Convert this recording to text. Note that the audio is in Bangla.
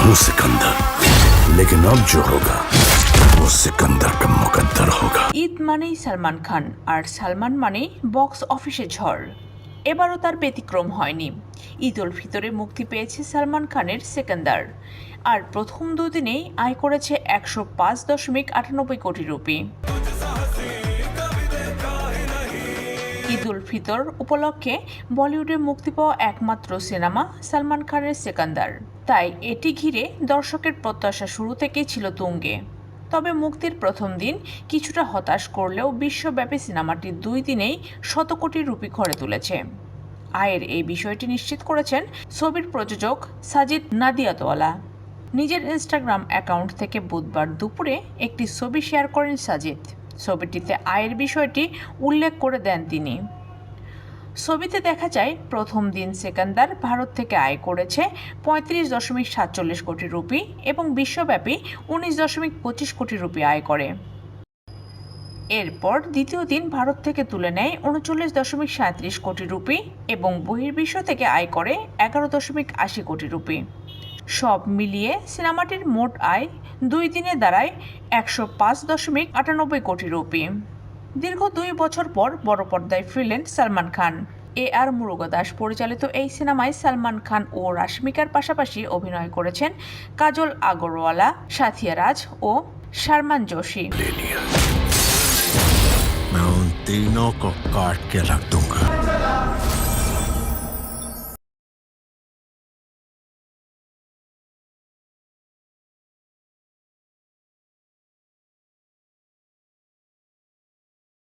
हूँ सिकंदर लेकिन अब जो होगा वो सिकंदर का मुकद्दर होगा ঈদ মানেই সালমান খান আর সালমান মানেই বক্স অফিসে ঝড় এবারও তার ব্যতিক্রম হয়নি ঈদ উল ফিতরে মুক্তি পেয়েছে সালমান খানের সেকেন্দার আর প্রথম দুদিনেই আয় করেছে একশো পাঁচ দশমিক আটানব্বই কোটি রুপি ঈদ উল ফিতর উপলক্ষে বলিউডে মুক্তি পাওয়া একমাত্র সিনেমা সালমান খানের সেকান্দার তাই এটি ঘিরে দর্শকের প্রত্যাশা শুরু থেকেই ছিল তুঙ্গে। তবে মুক্তির প্রথম দিন কিছুটা হতাশ করলেও বিশ্বব্যাপী সিনেমাটি দুই দিনেই শত কোটি রুপি ঘরে তুলেছে। আয়ের এই বিষয়টি নিশ্চিত করেছেন ছবির প্রযোজক সাজিদ নাদিয়াতওয়ালা। নিজের ইনস্টাগ্রাম অ্যাকাউন্ট থেকে বুধবার দুপুরে একটি ছবি শেয়ার করেন সাজিদ। ছবিটিতে আয়ের বিষয়টি উল্লেখ করে দেন তিনি। ছবিতে দেখা যায়, প্রথম দিন সেকান্দার ভারত থেকে আয় করেছে পঁয়ত্রিশ দশমিক সাতচল্লিশ কোটি রুপি এবং বিশ্বব্যাপী উনিশ দশমিক পঁচিশ কোটি রুপি আয় করে। এরপর দ্বিতীয় দিন ভারত থেকে তুলে নেয় উনচল্লিশ দশমিক সাঁত্রিশ কোটি রুপি এবং বহির্বিশ্ব থেকে আয় করে এগারো দশমিক আশি কোটি রুপি। সব মিলিয়ে সিনেমাটির মোট আয় দুই দিনে দাঁড়ায় একশো পাঁচ দশমিক আটানব্বই কোটি রুপি। দীর্ঘ দুই বছর পর বড় পর্দায় ফিরলেন সালমান খান এ আর মুরুগদাস পরিচালিত এই সিনেমায় সালমান খান ও রাশমিকার পাশাপাশি অভিনয় করেছেন কাজল আগরওয়ালা সাথিয়া রাজ ও শারমান जोशी ले लिया मैं उन तीनों को काट के रख दूंगा